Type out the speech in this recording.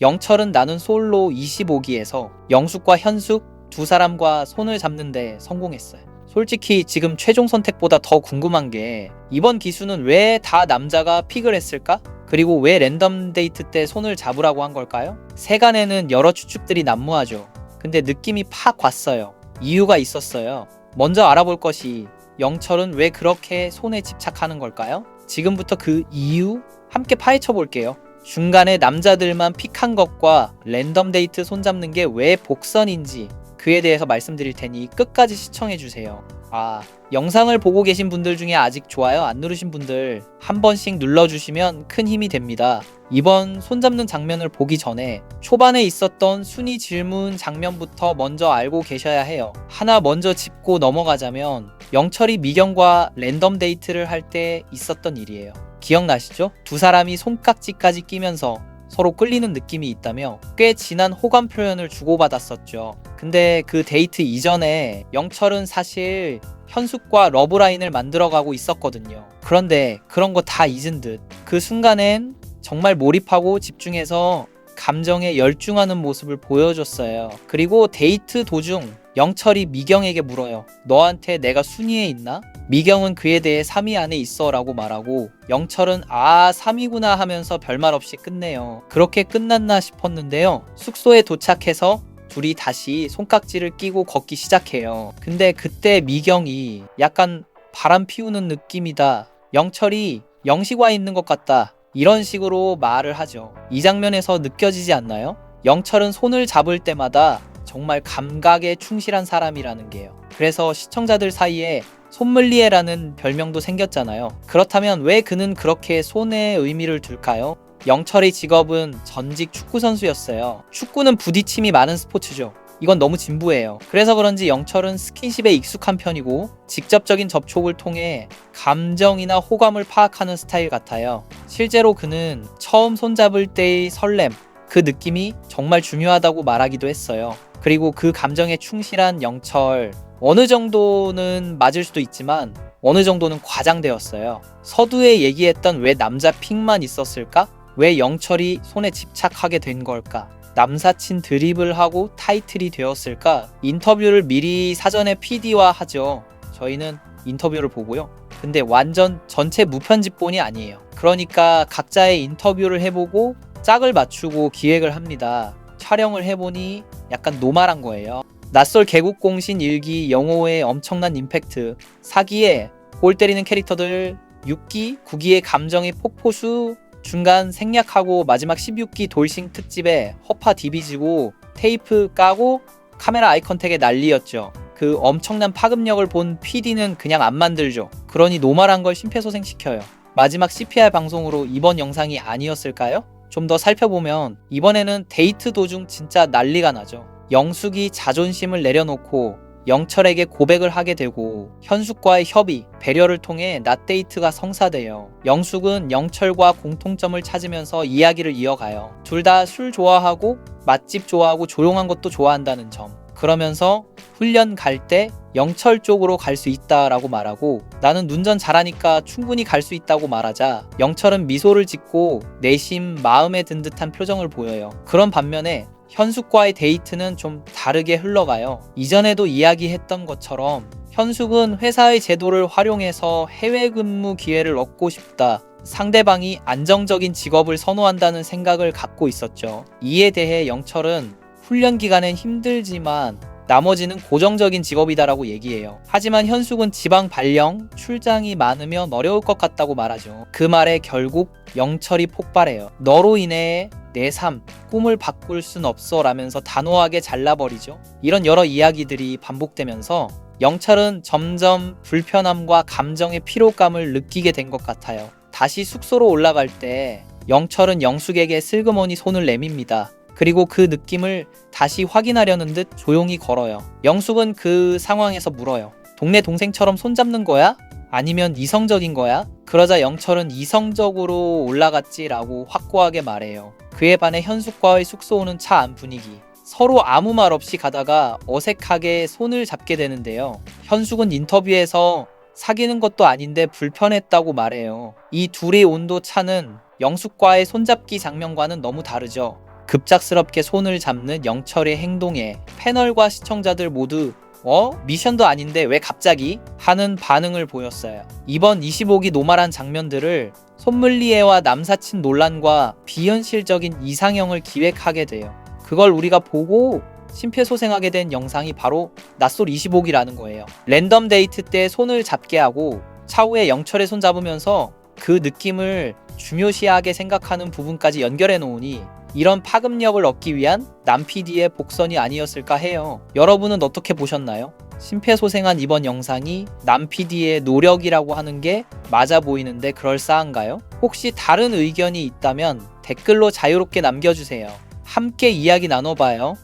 영철은 나는 솔로 25기에서 영숙과 현숙 두 사람과 손을 잡는 데 성공했어요. 솔직히 지금 최종 선택보다 더 궁금한 게 이번 기수는 왜 다 남자가 픽을 했을까? 그리고 왜 랜덤 데이트 때 손을 잡으라고 한 걸까요? 세간에는 여러 추측들이 난무하죠. 근데 느낌이 팍 왔어요. 이유가 있었어요. 먼저 알아볼 것이 영철은 왜 그렇게 손에 집착하는 걸까요? 지금부터 그 이유 함께 파헤쳐 볼게요. 중간에 남자들만 픽한 것과 랜덤 데이트 손잡는 게 왜 복선인지 그에 대해서 말씀드릴 테니 끝까지 시청해 주세요. 아, 영상을 보고 계신 분들 중에 아직 좋아요 안 누르신 분들 한 번씩 눌러주시면 큰 힘이 됩니다. 이번 손잡는 장면을 보기 전에 초반에 있었던 순위 질문 장면부터 먼저 알고 계셔야 해요. 하나 먼저 짚고 넘어가자면 영철이 미경과 랜덤 데이트를 할 때 있었던 일이에요. 기억나시죠? 두 사람이 손깍지까지 끼면서 서로 끌리는 느낌이 있다며 꽤 진한 호감 표현을 주고받았었죠. 근데 그 데이트 이전에 영철은 사실 현숙과 러브라인을 만들어가고 있었거든요. 그런데 그런 거 다 잊은 듯 그 순간엔 정말 몰입하고 집중해서 감정에 열중하는 모습을 보여줬어요. 그리고 데이트 도중 영철이 미경에게 물어요. 너한테 내가 순위에 있나? 미경은 그에 대해 3위 안에 있어 라고 말하고 영철은 아 3위구나 하면서 별말 없이 끝내요. 그렇게 끝났나 싶었는데요. 숙소에 도착해서 둘이 다시 손깍지를 끼고 걷기 시작해요. 근데 그때 미경이 약간 바람 피우는 느낌이다. 영철이 영식와 있는 것 같다. 이런 식으로 말을 하죠. 이 장면에서 느껴지지 않나요? 영철은 손을 잡을 때마다 정말 감각에 충실한 사람이라는 게요. 그래서 시청자들 사이에 손물리에라는 별명도 생겼잖아요. 그렇다면 왜 그는 그렇게 손에 의미를 둘까요? 영철의 직업은 전직 축구선수였어요. 축구는 부딪힘이 많은 스포츠죠. 이건 너무 진부해요. 그래서 그런지 영철은 스킨십에 익숙한 편이고 직접적인 접촉을 통해 감정이나 호감을 파악하는 스타일 같아요. 실제로 그는 처음 손잡을 때의 설렘, 그 느낌이 정말 중요하다고 말하기도 했어요. 그리고 그 감정에 충실한 영철, 어느 정도는 맞을 수도 있지만 어느 정도는 과장되었어요. 서두에 얘기했던 왜 남자 픽만 있었을까? 왜 영철이 손에 집착하게 된 걸까? 남사친 드립을 하고 타이틀이 되었을까? 인터뷰를 미리 사전에 PD와 하죠. 저희는 인터뷰를 보고요. 근데 완전 전체 무편집본이 아니에요. 그러니까 각자의 인터뷰를 해보고 짝을 맞추고 기획을 합니다. 촬영을 해보니 약간 노말한 거예요. 낯설 개국공신 일기 영호의 엄청난 임팩트, 사기에 골 때리는 캐릭터들 6기, 9기의 감정의 폭포수, 중간 생략하고 마지막 16기 돌싱 특집에 허파 디비지고 테이프 까고 카메라 아이 컨택에 난리였죠. 그 엄청난 파급력을 본 PD는 그냥 안 만들죠. 그러니 노말한 걸 심폐소생시켜요. 마지막 CPR 방송으로 이번 영상이 아니었을까요? 좀 더 살펴보면 이번에는 데이트 도중 진짜 난리가 나죠. 영숙이 자존심을 내려놓고 영철에게 고백을 하게 되고 현숙과의 협의, 배려를 통해 낮데이트가 성사돼요. 영숙은 영철과 공통점을 찾으면서 이야기를 이어가요. 둘 다 술 좋아하고 맛집 좋아하고 조용한 것도 좋아한다는 점. 그러면서 훈련 갈 때 영철 쪽으로 갈 수 있다라고 말하고 나는 눈전 잘하니까 충분히 갈 수 있다고 말하자 영철은 미소를 짓고 내심 마음에 든 듯한 표정을 보여요. 그런 반면에 현숙과의 데이트는 좀 다르게 흘러가요. 이전에도 이야기했던 것처럼 현숙은 회사의 제도를 활용해서 해외 근무 기회를 얻고 싶다. 상대방이 안정적인 직업을 선호한다는 생각을 갖고 있었죠. 이에 대해 영철은 훈련 기간엔 힘들지만 나머지는 고정적인 직업이다라고 얘기해요. 하지만 현숙은 지방 발령, 출장이 많으면 어려울 것 같다고 말하죠. 그 말에 결국 영철이 폭발해요. 너로 인해 내 삶, 꿈을 바꿀 순 없어 라면서 단호하게 잘라버리죠. 이런 여러 이야기들이 반복되면서 영철은 점점 불편함과 감정의 피로감을 느끼게 된 것 같아요. 다시 숙소로 올라갈 때 영철은 영숙에게 슬그머니 손을 내밉니다. 그리고 그 느낌을 다시 확인하려는 듯 조용히 걸어요. 영숙은 그 상황에서 물어요. 동네 동생처럼 손잡는 거야? 아니면 이성적인 거야? 그러자 영철은 이성적으로 올라갔지라고 확고하게 말해요. 그에 반해 현숙과의 숙소 오는 차 안 분위기. 서로 아무 말 없이 가다가 어색하게 손을 잡게 되는데요. 현숙은 인터뷰에서 사귀는 것도 아닌데 불편했다고 말해요. 이 둘의 온도 차는 영숙과의 손잡기 장면과는 너무 다르죠. 급작스럽게 손을 잡는 영철의 행동에 패널과 시청자들 모두 어? 미션도 아닌데 왜 갑자기? 하는 반응을 보였어요. 이번 25기 노말한 장면들을 손물리에와 남사친 논란과 비현실적인 이상형을 기획하게 돼요. 그걸 우리가 보고 심폐소생하게 된 영상이 바로 낯솔 25기라는 거예요. 랜덤 데이트 때 손을 잡게 하고 차후에 영철의 손 잡으면서 그 느낌을 중요시하게 생각하는 부분까지 연결해 놓으니 이런 파급력을 얻기 위한 남 PD의 복선이 아니었을까 해요. 여러분은 어떻게 보셨나요? 심폐소생한 이번 영상이 남 PD의 노력이라고 하는 게 맞아 보이는데 그럴싸한가요? 혹시 다른 의견이 있다면 댓글로 자유롭게 남겨주세요. 함께 이야기 나눠봐요.